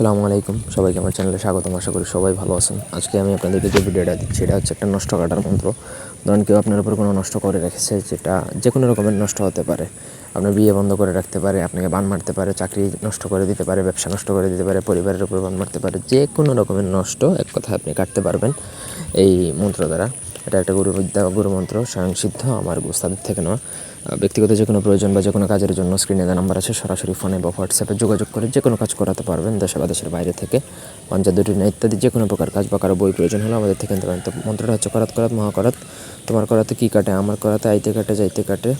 আসসালামু আলাইকুম। সবাইকে আমার চ্যানেলে স্বাগতম। আশা করি সবাই ভালো আছেন। আজকে আমি আপনাদেরকে যে ভিডিওটা দিচ্ছি, এটা হচ্ছে একটা নষ্ট কাটার মন্ত্র। ধরেন কেউ আপনার উপর কোনো নষ্ট করে রেখেছে, যেটা যে কোনো রকমের নষ্ট হতে পারে। আপনার বিয়ে বন্ধ করে রাখতে পারে, আপনাকে বান মারতে পারে, চাকরি নষ্ট করে দিতে পারে, ব্যবসা নষ্ট করে দিতে পারে, পরিবারের উপর বান মারতে পারে যে কোনো রকমের নষ্ট এক কথা আপনি কাটতে পারবেন এই মন্ত্র দ্বারা। এটা একটা গুরুবিদ্যা গুরুমন্ত্র স্বয়ং সিদ্ধ আমার গুস্তাদের থেকে নেওয়া। ব্যক্তিগত যে কোনো প্রয়োজন বা যে কোনো কাজের জন্য স্ক্রিনে দেওয়া নাম্বার আছে, সরাসরি ফোনে বা হোয়াটসঅ্যাপে যোগাযোগ করে যে কোনো কাজ করাতে পারবেন দেশে বা দেশের বাইরে থেকে। পঞ্চায়েত দুটি না ইত্যাদি যে কোনো প্রকার কাজ বা কারও বই প্রয়োজন হলে আমাদের থেকে নিতে পারেন। তো মন্ত্রটা হচ্ছে করাত করাত, মহাকরাত। তোমার করাতে কী কাটে? আমার করাতে আইতে কাটে, যাইতে কাটে।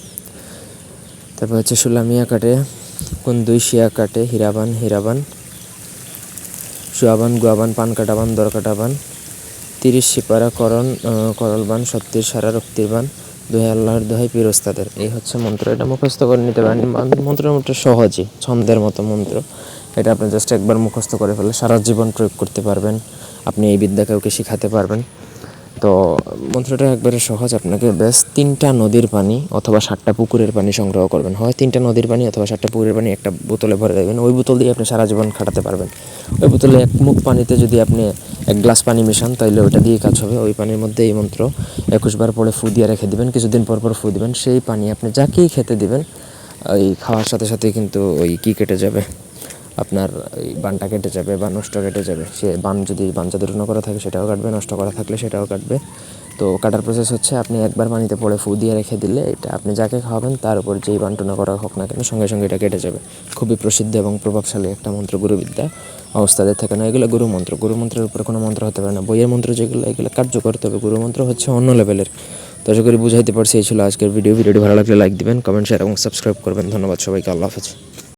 তারপর হচ্ছে সুলামিয়া কাটে কোন দুই শিয়া কাটে, হীরাবান হীরাবান। সুয়াবান গুয়াবান, পান কাটাবান দর কাটাবান তিরিশ সিপারা করণ করলবান সত্যির সারা রক্তির বান। দোহে আল্লাহর দোহাই পিরস্তাদের। এই হচ্ছে মন্ত্র। এটা মুখস্থ করে নিতে পারেন। মন্ত্র মন্ত্রটা সহজে সহজই, ছন্দের মতো মন্ত্র। এটা আপনি জাস্ট একবার মুখস্থ করে ফেলে সারা জীবন প্রয়োগ করতে পারবেন। আপনি এই বিদ্যা কাউকে শেখাতে পারবেন। তো মন্ত্রটা একবারে সহজ, আপনাকে ব্যাস তিনটা নদীর পানি অথবা সাতটা পুকুরের পানি সংগ্রহ করবেন। হয় তিনটা নদীর পানি অথবা সাতটা পুকুরের পানি একটা বোতলে ভরে দেবেন। ওই বোতল দিয়ে আপনি সারা জীবন খাটাতে পারবেন। ওই বোতলে এক মুখ পানিতে যদি আপনি এক গ্লাস পানি মিশান তাহলে ওইটা দিয়ে কাজ হবে। ওই পানির মধ্যে এই মন্ত্র একুশ বার পরে ফু দিয়ে রেখে দেবেন। কিছুদিন পর পর ফু দিবেন। সেই পানি আপনি যাকেই খেতে দিবেন ওই খাওয়ার সাথে সাথে কিন্তু ওই কী কেটে যাবে। আপনার বানটা কেটে যাবে বা নষ্ট কেটে যাবে, সে বান যদি বাঞ্চা দুটো করা থাকে সেটাও কাটবে, নষ্ট করা থাকলে সেটাও কাটবে। তো কাটার প্রসেস হচ্ছে আপনি একবার পানিতে পড়ে ফু দিয়ে রেখে দিলে এটা আপনি যাকে খাওয়াবেন তার উপর যেই বান্টনা করা হোক না কেন সঙ্গে সঙ্গে এটা কেটে যাবে। খুবই প্রসিদ্ধ এবং প্রভাবশালী একটা মন্ত্র গুরুবিদ্যা। অবস্থাদের থেকে না, এগুলো গুরু মন্ত্র। গুরু মন্ত্রের উপরে কোনো মন্ত্র হতে পারে না। বইয়ের মন্ত্র যেগুলো, এগুলো কার্যকর তবে গুরু মন্ত্র হচ্ছে অন্য লেভেলের। তো আশা করি বুঝাইতে পারছি, এই ছিল আজকের ভিডিও। ভিডিওটি ভালো লাগলে লাইক দিবেন কমেন্ট শেয়ার এবং সাবস্ক্রাইব করবেন। ধন্যবাদ সবাইকে। আল্লাহ হাফেজ।